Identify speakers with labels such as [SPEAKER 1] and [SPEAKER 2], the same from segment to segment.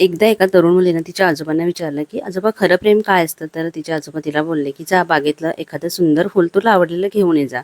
[SPEAKER 1] एकदा एका तरुण मुलीनं तिच्या आजोबांना विचारलं की आजोबा खरं प्रेम काय असतं? तर तिच्या आजोबा तिला बोलले की जा बागेतलं एखादं सुंदर फुल तुला आवडलेलं घेऊन ये जा.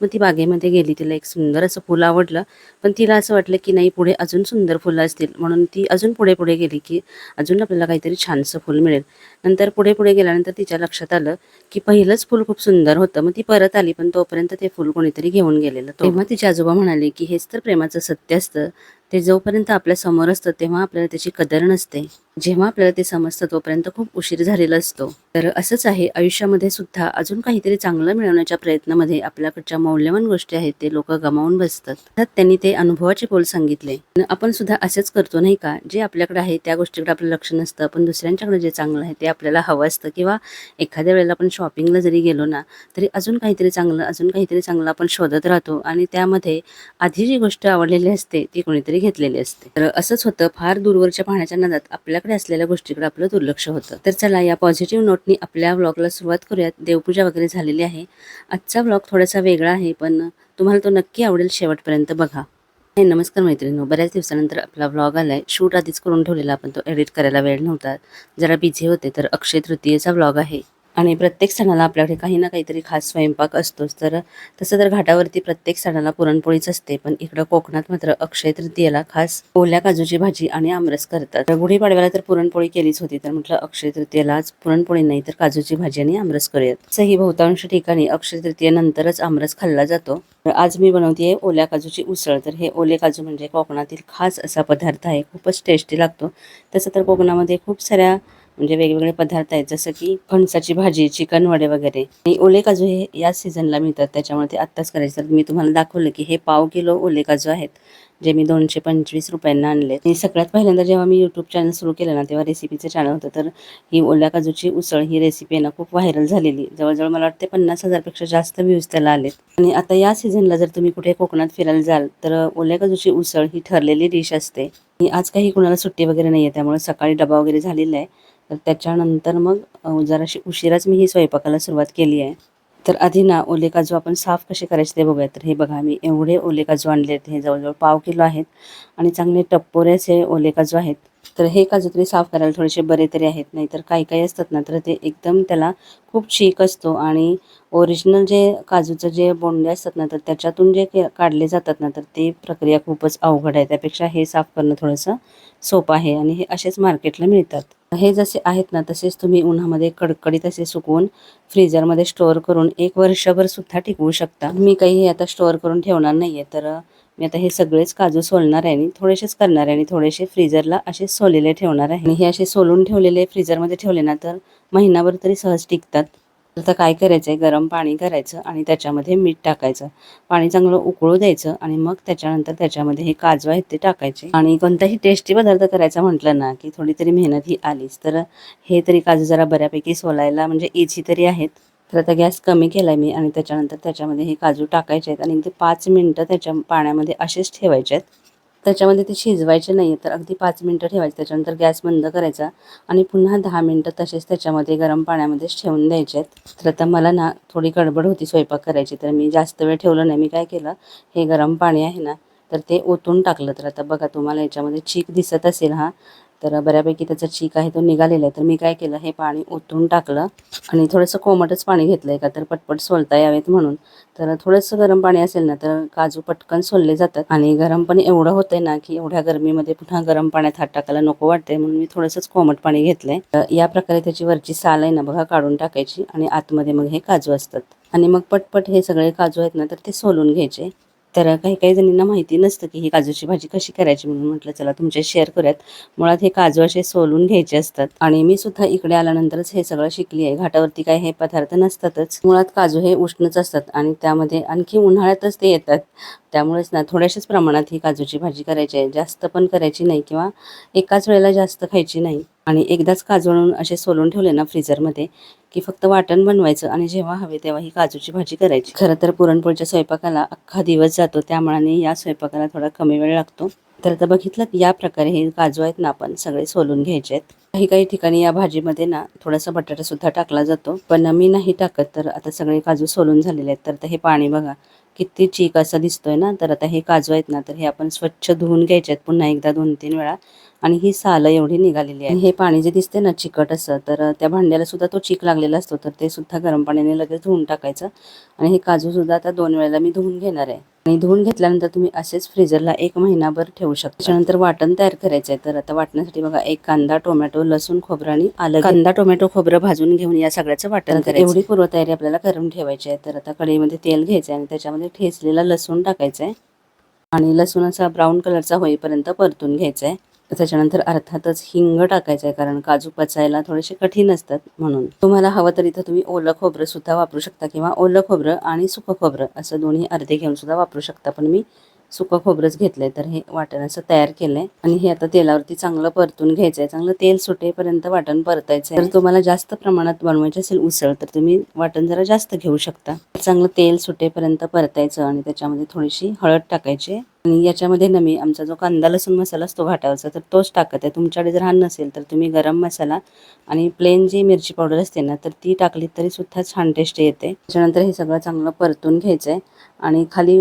[SPEAKER 1] मग ती बागेमध्ये गेली तिला एक सुंदर असं फुल आवडलं. पण तिला असं वाटलं की नाही पुढे अजून सुंदर फुलं असतील. म्हणून ती अजून पुढे पुढे गेली की अजून आपल्याला काहीतरी छानसं फुल मिळेल. नंतर पुढे पुढे गेल्यानंतर तिच्या लक्षात आलं की पहिलंच फुल खूप सुंदर होतं. मग ती परत आली पण तोपर्यंत ते फुल कोणीतरी घेऊन गेलेलं. तेव्हा तिचे आजोबा म्हणाले की हेच तर प्रेमाचं सत्य असतं. ते जोपर्यंत आपल्यासमोर असतं तेव्हा आपल्याला त्याची कदर नसते. जेव्हा आपल्याला ते समजतं तोपर्यंत खूप उशीर झालेला असतो. तर असंच आहे आयुष्यामध्ये सुद्धा अजून काहीतरी चांगलं मिळवण्याच्या प्रयत्नामध्ये आपल्याकडच्या मौल्यवान गोष्टी आहेत ते लोक गमावून बसतात. त्यात त्यांनी ते अनुभवाचे बोल सांगितले. आपण सुद्धा असेच करतो नाही का? जे आपल्याकडे आहे त्या गोष्टीकडे आपलं लक्ष नसतं. पण दुसऱ्यांच्याकडे जे चांगलं आहे ते आपल्याला हवं असतं. किंवा एखाद्या वेळेला आपण शॉपिंगला जरी गेलो ना तरी अजून काहीतरी चांगलं अजून काहीतरी चांगलं आपण शोधत राहतो. आणि त्यामध्ये आधी जी गोष्ट आवडलेली असते ती कोणीतरी घेतलेली असते. तर असंच होतं फार दूरवरच्या पाहण्याच्या नादात आपल्याकडे असलेल्या गोष्टीकडे आपलं दुर्लक्ष होतं. तर चला या पॉझिटिव्ह नोटनी आपल्या व्लॉगला सुरुवात करूयात. देवपूजा वगैरे झालेली आहे. आजचा व्लॉग थोडासा वेगळा आहे पण तुम्हाला तो नक्की आवडेल शेवटपर्यंत बघा. नमस्कार मैत्रिणी बऱ्याच दिवसानंतर आपला व्लॉग आलाय. शूट आधीच करून ठेवलेला आपण तो एडिट करायला वेळ नव्हता. जरा बिझी होते तर अक्षय तृतीयेचा व्लॉग आहे. आणि प्रत्येक सणाला आपल्याकडे काही ना काहीतरी खास स्वयंपाक असतोच. तर तसं तर घाटावरती प्रत्येक सणाला पुरणपोळीच असते पण इकडं कोकणात मात्र अक्षय तृतीयेला खास ओल्या काजूची भाजी आणि आमरस करतात. तर गुढीपाडव्याला तर पुरणपोळी केलीच होती तर म्हटलं अक्षय तृतीयेला आज पुरणपोळी नाही तर काजूची भाजी आणि आमरस करूयात. तसंही बहुतांश ठिकाणी अक्षय तृतीयेनंतरच आमरस खाल्ला जातो. तर आज मी बनवतेय ओल्या काजूची उसळ. तर हे ओले काजू म्हणजे कोकणातील खास असा पदार्थ आहे. खूपच टेस्टी लागतो. तसं तर कोकणामध्ये खूप साऱ्या म्हणजे वेगवेगळे पदार्थ आहेत जसं की फणसाची भाजी चिकन वडे वगैरे. आणि ओले काजू हे याच सीझनला मिळतात त्याच्यामुळे ते आत्ताच करायचे. तर मी तुम्हाला दाखवलं की हे पाव किलो ओले काजू आहेत जे मी दोनशे पंचवीस रुपयांना आणले आणि सगळ्यात पहिल्यांदा जेव्हा मी यूट्यूब चॅनल सुरू केलं ना तेव्हा रेसिपीचं चॅनल होतं. तर ही ओल्या काजूची उसळ ही रेसिपी आहे ना खूप व्हायरल झालेली. जवळजवळ मला वाटते पन्नास हजारपेक्षा जास्त व्ह्यूज त्याला आलेत. आणि आता या सीझनला जर तुम्ही कुठे कोकणात फिरायला जाल तर ओल्या काजूची उसळ ही ठरलेली डिश असते. आणि आज काही कुणाला सुट्टी वगैरे नाही आहे त्यामुळे सकाळी डबा वगैरे झालेला आहे. तर त्याच्यानंतर मग जराशी उशिराच मी ही स्वयंपाकाला सुरुवात केली आहे. तर आधी ना ओले काजू आपण साफ कसे करायचे ते बघूया तर हे बघा मी एवढे ओले काजू आणले आहेत. हे जवळजवळ पाव किलो आहेत आणि चांगले टप्पोरे असे ओले काजू आहेत. तर हे काजू तरी साफ करायला थोडेसे बरे तरी आहेत. नाहीतर काही काही असतात ना तर ते एकदम त्याला खूप चीक असतो आणि ओरिजिनल जे काजूचं जे बोंडे असतात ना तर त्याच्यातून जे के- काढले जातात ना तर ते प्रक्रिया खूपच अवघड आहे. त्यापेक्षा हे साफ करणं थोडंसं सोपं आहे आणि हे असेच मार्केटला मिळतात. हे जसे आहेत ना तसेच तुम्ही उन्हामध्ये कडकडीत असे सुकवून फ्रीजरमध्ये स्टोअर करून एक वर्षभर सुद्धा टिकवू शकता. मी काही हे आता स्टोअर करून ठेवणार नाही आहे तर मी आता हे सगळेच काजू सोलणार आहे आणि थोडेसेच करणार आहे आणि थोडेसे फ्रीजरला असे सोलेले ठेवणार आहे. आणि हे असे सोलून ठेवलेले फ्रीजरमध्ये ठेवले ना तर महिनाभर तरी सहज टिकतात. तर आता काय करायचं आहे गरम पाणी करायचं आणि त्याच्यामध्ये मीठ टाकायचं. पाणी चांगलं उकळू द्यायचं आणि मग त्याच्यानंतर त्याच्यामध्ये हे काजू आहेत ते टाकायचे. आणि कोणताही टेस्टी पदार्थ करायचा म्हटलं ना की थोडी तरी मेहनत ही आलीच. तर हे तरी काजू जरा बऱ्यापैकी सोलायला म्हणजे इझी तरी आहेत. तर आता गॅस कमी केला मी आणि त्याच्यानंतर त्याच्यामध्ये हे काजू टाकायचे आहेत आणि ते पाच मिनटं त्याच्या पाण्यामध्ये असेच ठेवायचे आहेत. त्याच्यामध्ये ते शिजवायचे नाही तर अगदी पाच मिनटं ठेवायचे. त्याच्यानंतर गॅस बंद करायचा आणि पुन्हा दहा मिनटं तसेच त्याच्यामध्ये गरम पाण्यामध्येच ठेवून द्यायचे. आहेत तर आता मला ना थोडी गडबड होती स्वयंपाक करायची तर मी जास्त वेळ ठेवलं नाही. मी काय केलं हे गरम पाणी आहे ना तर ते ओतून टाकलं. तर आता बघा तुम्हाला याच्यामध्ये चीक दिसत असेल हा. तर बऱ्यापैकी त्याचा चीक आहे तो निघालेला आहे. तर मी काय केलं हे पाणी ओतून टाकलं आणि थोडंसं कोमटच पाणी घेतलं आहे का तर पटपट सोलता यावेत म्हणून. तर थोडंसं गरम पाणी असेल ना तर काजू पटकन सोलले जातात. आणि गरम पण एवढं होतंय ना की एवढ्या गरमीमध्ये पुन्हा गरम पाण्यात हात टाकायला नको वाटतंय. म्हणून मी थोडंसंच कोमट पाणी घेतलंय. तर या प्रकारे त्याची वरची साल आहे ना बघा काढून टाकायची आणि आतमध्ये मग हे काजू असतात. आणि मग पटपट हे सगळे काजू आहेत ना तर ते सोलून घ्यायचे. तर काही काही जणींना माहिती नसतं की ही काजूची भाजी कशी करायची म्हणून म्हटलं चला तुमच्या शेअर करूयात. मुळात हे काजू असे सोलून घ्यायचे असतात. आणि मी सुद्धा इकडे आल्यानंतरच हे सगळं शिकली आहे. घाटावरती काय हे पदार्थ नसतातच. मुळात काजू हे उष्णच असतात आणि त्यामध्ये आणखी उन्हाळ्यातच ते येतात. त्यामुळेच ना थोड्याशाच प्रमाणात ही काजूची भाजी करायची आहे. जास्त पण करायची नाही किंवा एकाच वेळेला जास्त खायची नाही. आणि एकदाच काजवून असे सोलून ठेवले ना फ्रीजरमध्ये की फक्त वाटण बनवायचं आणि जेव्हा हवे तेव्हा ही काजूची भाजी करायची. खरं तर पुरणपोळीच्या स्वयंपाकाला अख्खा दिवस जातो त्यामुळे या स्वयंपाकाला थोडा कमी वेळ लागतो. तर आता बघितलं या प्रकारे हे काजू आहेत ना आपण सगळे सोलून घ्यायचे आहेत. काही काही ठिकाणी या भाजीमध्ये ना थोडासा बटाटा सुद्धा टाकला जातो पण मी नाही टाकत तर आता सगळे काजू सोलून झालेले आहेत. तर आता हे पाणी बघा किती चीक असं दिसतोय ना तर आता हे काजू आहेत ना तर हे आपण स्वच्छ धुवून घ्यायचे आहेत पुन्हा एकदा दोन तीन वेळा. आणि ही सालं एवढी निघालेली आहे. हे पाणी जे दिसते ना चिकट असं तर त्या भांड्याला सुद्धा तो चीक लागलेला असतो तर ते सुद्धा गरम पाण्याने लगेच धुवून टाकायचं. आणि हे काजू सुद्धा आता दोन वेळेला मी धुवून घेणार आहे. आणि धुवून घेतल्यानंतर तुम्ही असेच फ्रीजरला एक महिनाभर ठेवू शकता. त्याच्यानंतर वाटण तयार करायचं आहे तर आता वाटण्यासाठी बघा एक कांदा टोमॅटो लसूण खोबरं आणि आलं कांदा टोमॅटो खोबरं भाजून घेऊन या सगळ्याचं वाटण तर एवढी पूर्वतयारी आपल्याला करून ठेवायची आहे तर आता कढईमध्ये तेल घ्यायचं आहे आणि त्याच्यामध्ये ठेचलेला लसूण टाकायचा आहे आणि लसूणाचा ब्राऊन कलरचा होईपर्यंत परतून घ्यायचा आहे त्याच्यानंतर अर्थातच हिंग टाकायचं आहे कारण काजू पचायला थोडेसे कठीण असतात म्हणून. तुम्हाला हवं तर इथं तुम्ही ओलं खोबरं सुद्धा वापरू शकता किंवा ओलं खोबरं आणि सुकं खोबरं असं दोन्ही अर्धे घेऊन सुद्धा वापरू शकता. पण मी सुकं खोबरंच घेतलंय तर हे वाटण असं तयार केलंय. आणि हे आता तेलावरती चांगलं परतून घ्यायचंय. चांगलं तेल सुटेपर्यंत वाटण परतायचं तर तुम्हाला जास्त प्रमाणात बनवायची असेल उसळ तर तुम्ही वाटण जरा जास्त घेऊ शकता. चांगलं तेल सुटेपर्यंत परतायचं आणि त्याच्यामध्ये थोडीशी हळद टाकायची. आणि याच्यामध्ये ना मी आमचा जो कांदा लसूण मसाला असतो घाटावरचा तर तोच टाकत आहे. तुमच्याकडे जर हा नसेल तर तुम्ही गरम मसाला आणि प्लेन जी मिरची पावडर असते ना तर ती टाकली तरी सुद्धा छान टेस्ट येते. त्याच्यानंतर हे सगळं चांगलं परतून घ्यायचं आहे आणि खाली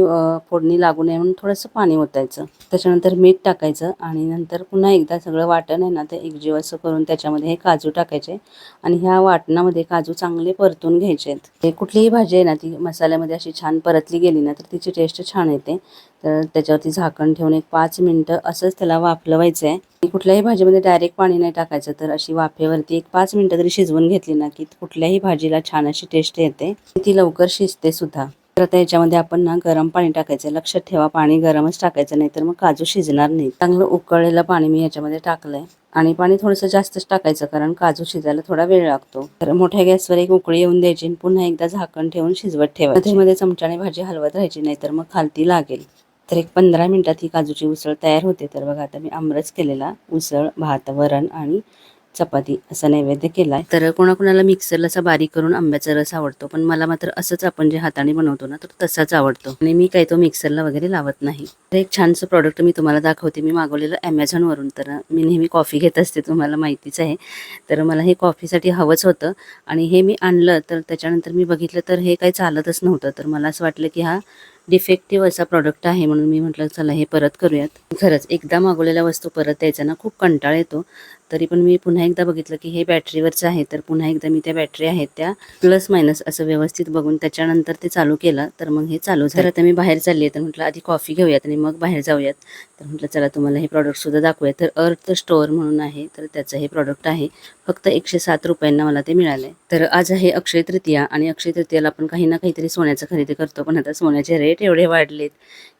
[SPEAKER 1] फोडणी लागू नये म्हणून थोडंसं पाणी ओतायचं. त्याच्यानंतर मीठ टाकायचं आणि नंतर पुन्हा एकदा सगळं वाटण आहे ना ते एकजीव असं करून त्याच्यामध्ये हे काजू टाकायचे आणि ह्या वाटणामध्ये काजू चांगले परतून घ्यायचे. आहेत हे कुठलीही भाजी आहे ना ती मसाल्यामध्ये अशी छान परतली गेली ना तर तिची टेस्ट छान येते. तर त्याच्यावरती झाकण ठेवून एक पाच मिनटं असंच त्याला वाफलवायचं आहे. कुठल्याही भाजीमध्ये डायरेक्ट पाणी नाही टाकायचं तर अशी वाफेवरती एक पाच मिनटं तरी शिजवून घेतली ना की कुठल्याही भाजीला छान अशी टेस्ट येते. ती लवकर शिजते सुद्धा. तर आता याच्यामध्ये आपण ना गरम पाणी टाकायचं. लक्षात ठेवा पाणी गरमच टाकायचं नाही तर मग काजू शिजणार नाही चांगलं उकळलेलं पाणी मी याच्यामध्ये टाकलंय. आणि पाणी थोडंसं जास्तच टाकायचं कारण काजू शिजायला थोडा वेळ लागतो. तर मोठ्या गॅसवर एक उकळी येऊन द्यायची आणि पुन्हा एकदा झाकण ठेवून शिजवत ठेवा त्यामध्ये चमच्याने भाजी हलवत राहायची नाही तर मग खालती लागेल. तर एक पंधरा मिनिटात ही काजूची उसळ तयार होते. तर बघा आता मी आमरस केलेला उसळ भात वरण आणि चपाती असा नैवेद्य केलाय. तर कोणाकोणाला मिक्सरला असा बारीक करून आंब्याचा रस आवडतो पण मला मात्र असंच आपण जे हाताने बनवतो ना तर तसाच आवडतो. आणि मी काही तो मिक्सरला वगैरे लावत नाही. तर एक छानसं प्रॉडक्ट मी तुम्हाला दाखवते. मी मागवलेलं ॲमेझॉनवरून तर मी नेहमी कॉफी घेत असते तुम्हाला माहितीच आहे. तर मला हे कॉफीसाठी हवंच होतं. आणि हे मी आणलं तर त्याच्यानंतर मी बघितलं तर हे काही चालतच नव्हतं. तर मला असं वाटलं की हा डिफेक्टिव्ह असा प्रॉडक्ट आहे म्हणून मी म्हटलं चला हे परत करूयात. खरंच एकदा मागवलेल्या वस्तू परत द्यायचा ना खूप कंटाळ येतो. तरी पण मी पुन्हा एकदा बघितलं की हे बॅटरीवरचं आहे तर पुन्हा एकदा मी त्या बॅटरी आहेत त्या प्लस मायनस असं व्यवस्थित बघून त्याच्यानंतर ते चालू केलं तर मग हे चालू झालं. आता मी बाहेर चालली आहे तर म्हटलं आधी कॉफी घेऊयात आणि मग बाहेर जाऊयात. तर म्हटलं चला तुम्हाला हे प्रॉडक्टसुद्धा दाखवूया तर अर्थ स्टोअर म्हणून आहे तर त्याचं हे प्रॉडक्ट आहे. फक्त एकशे सात रुपयांना मला ते मिळाले. तर आज आहे अक्षय तृतीया आणि अक्षय तृतीयाला आपण काही ना काहीतरी सोन्याचं खरेदी करतो पण आता सोन्याचे रेट एवढे वाढलेत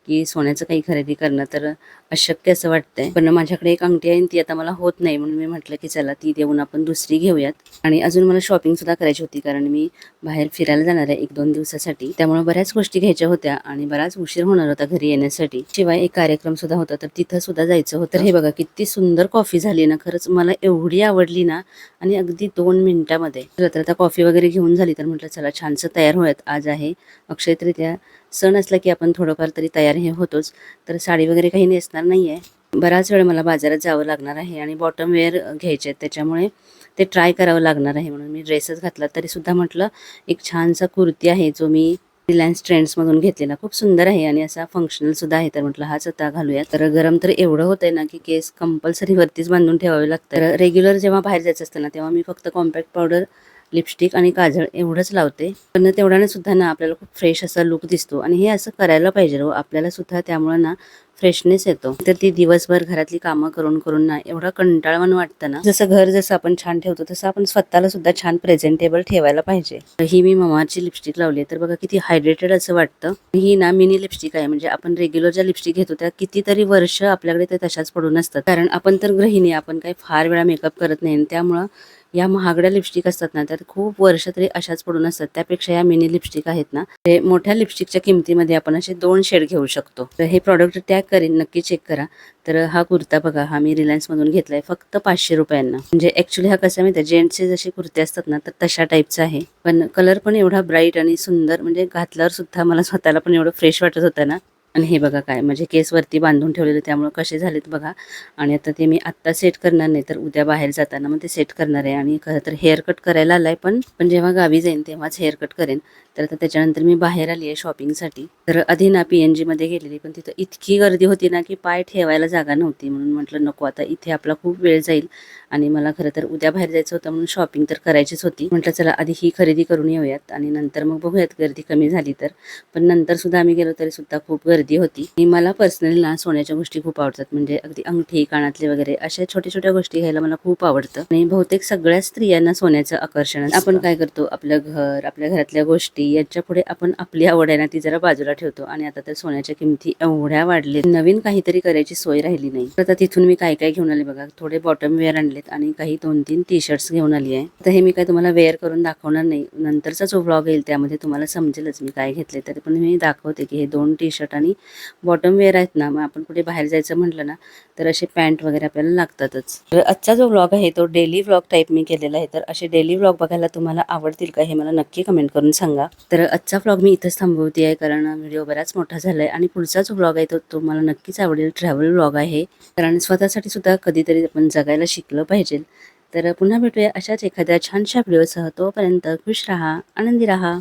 [SPEAKER 1] की सोन्याचं काही खरेदी करणं तर अशक्य असं वाटतंय. पण माझ्याकडे एक अंगठी आहे ती आता मला होत नाही म्हणून मी म्हटलं की चला ती देऊन आपण दुसरी घेऊयात. आणि अजून मला शॉपिंग सुद्धा करायची होती कारण मी बाहेर फिरायला जाणार आहे एक दोन दिवसासाठी. त्यामुळे बऱ्याच गोष्टी घ्यायच्या होत्या आणि बराच उशीर होणार होता घरी येण्यासाठी. शिवाय एक कार्यक्रम सुद्धा होता तर तिथं सुद्धा जायचं होतं. हे बघा किती सुंदर कॉफी झाली ना. खरंच मला एवढी आवडली ना आणि अगदी दोन मिनिटामध्ये. तर आता आता कॉफी वगैरे घेऊन झाली तर म्हटलं चला छानसं तयार होयात आज आहे अक्षय तृतीया सण असला की आपण थोडंफार तरी तयार हे होतोच. तर साडी वगैरे काही नेसणार नाही आहे बराच वेळ मला बाजारात जावं लागणार आहे आणि बॉटम वेअर घ्यायचे आहेत. त्याच्यामुळे ते ट्राय करावं लागणार आहे म्हणून मी ड्रेसच घातला. तरीसुद्धा म्हटलं एक छानसा कुर्ती आहे जो मी रिलायन्स ट्रेंड्समधून घेतलेला. खूप सुंदर आहे आणि असा फंक्शनलसुद्धा आहे. तर म्हटलं हाच आता घालूया तर गरम तर एवढं होतं आहे ना की केस कंपल्सरी वरतीच बांधून ठेवावे लागतं तर रेग्युलर जेव्हा बाहेर जायचं असतं ना तेव्हा मी फक्त कॉम्पॅक्ट पावडर लिपस्टिक आणि काजळ एवढंच लावते. पण तेवढ्याने सुद्धा ना आपल्याला खूप फ्रेश असा लुक दिसतो. आणि हे असं करायला पाहिजे हो. आपल्याला सुद्धा त्यामुळं ना फ्रेशनेस येतो. तर ती दिवसभर घरातली कामं करून करून ना एवढा कंटाळवाण वाटतं ना. जसं घर जसं आपण छान ठेवतो तसं आपण स्वतःला सुद्धा छान प्रेझेंटेबल ठेवायला पाहिजे. ही मी ममाची लिपस्टिक लावली तर बघा किती हायड्रेटेड असं वाटतं. ही ना मिनी लिपस्टिक आहे. म्हणजे आपण रेग्युलर ज्या लिपस्टिक घेतो त्या कितीतरी वर्ष आपल्याकडे ते तशाच पडून असतात. कारण आपण तर गृहिणी आपण काही फार वेळा मेकअप करत नाही. आणि त्यामुळं या महागड्या लिपस्टिक असतात ना त्यात खूप वर्ष तरी अशाच पडून असतात. त्यापेक्षा या मिनी लिपस्टिक आहेत ना ते मोठ्या लिपस्टिकच्या किमतीमध्ये आपण असे दोन शेड घेऊ शकतो. तर हे प्रॉडक्ट टॅग करीन नक्की चेक करा. तर हा कुर्ता बघा हा मी रिलायन्समधून घेतलाय फक्त पाचशे रुपयांना. म्हणजे ऍक्च्युली हा कसा माहिती जेंट्सचे जसे कुर्ते असतात ना तर तशा टाईपचा आहे. पण कलर पण एवढा ब्राईट आणि सुंदर म्हणजे घातल्यावर सुद्धा मला स्वतःला पण एवढं फ्रेश वाटत होतं ना. आणि हे बघा काय म्हणजे केस वरती बांधून ठेवलेले त्यामुळे कसे झालेत बघा. आणि आता ते मी आत्ता सेट करणार नाही तर उद्या बाहेर जाताना मग ते सेट करणार आहे. आणि खरं तर हेअर कट करायला आलाय पण पण जेव्हा गावी जाईन तेव्हाच हेअर कट करेन. तर आता त्याच्यानंतर मी बाहेर आली आहे शॉपिंगसाठी तर आधी ना पी एन जीमध्ये गेलेली पण तिथं इतकी गर्दी होती ना की पाय ठेवायला जागा नव्हती. म्हणून म्हटलं नको आता इथे आपला खूप वेळ जाईल. आणि मला खरं तर उद्या बाहेर जायचं होतं म्हणून शॉपिंग तर करायचीच होती. म्हटलं चला आधी ही खरेदी करून येऊयात आणि नंतर मग बघूयात गर्दी कमी झाली तर. पण नंतर सुद्धा आम्ही गेलो तरी सुद्धा खूप गर्दी होती. आणि मला पर्सनली ना सोन्याच्या गोष्टी खूप आवडतात. म्हणजे अगदी अंगठी कानातले वगैरे अशा छोट्या छोट्या गोष्टी घ्यायला मला खूप आवडतं. आणि बहुतेक सगळ्या स्त्रियांना सोन्याचं आकर्षण आपण काय करतो? आपलं घर आपल्या घरातल्या गोष्टी यांच्या पुढे आपण आपली आवड आहे ना ती जरा बाजूला ठेवतो. आणि आता तर सोन्याच्या किमती एवढ्या वाढले नवीन काहीतरी करायची सोय राहिली नाही. तर आता तिथून मी काय काय घेऊन आले बघा. थोडे बॉटम वेअर आणलेत आणि काही दोन तीन टी शर्ट्स घेऊन आली आहे. तर हे मी काय तुम्हाला वेअर करून दाखवणार नाही. नंतरचा जो ब्लॉग येईल त्यामध्ये तुम्हाला समजेलच मी काय घेतले तरी पण मी दाखवते की हे दोन टी शर्ट आणि बॉटम वेअर आहेत ना मग आपण कुठे बाहेर जायचं म्हटलं ना तर असे पॅन्ट वगैरे आपल्याला लागतातच. तर आजचा जो व्लॉग आहे तो डेली व्लॉग टाईप मी केलेला आहे. तर असे डेली व्लॉग बघायला तुम्हाला आवडतील का हे मला नक्की कमेंट करून सांगा. तर आजचा व्लॉग मी इथंच थांबवते आहे कारण व्हिडिओ बराच मोठा झाला आहे आणि पुढचा जो व्लॉग आहे तो तुम्हाला नक्कीच आवडेल. ट्रॅव्हल व्लॉग आहे. कारण स्वतःसाठी सुद्धा कधीतरी आपण जगायला शिकलं पाहिजे. तर पुन्हा भेटूया अशाच एखाद्या छानशा व्हिडिओसह तोपर्यंत खुश राहा आनंदी राहा.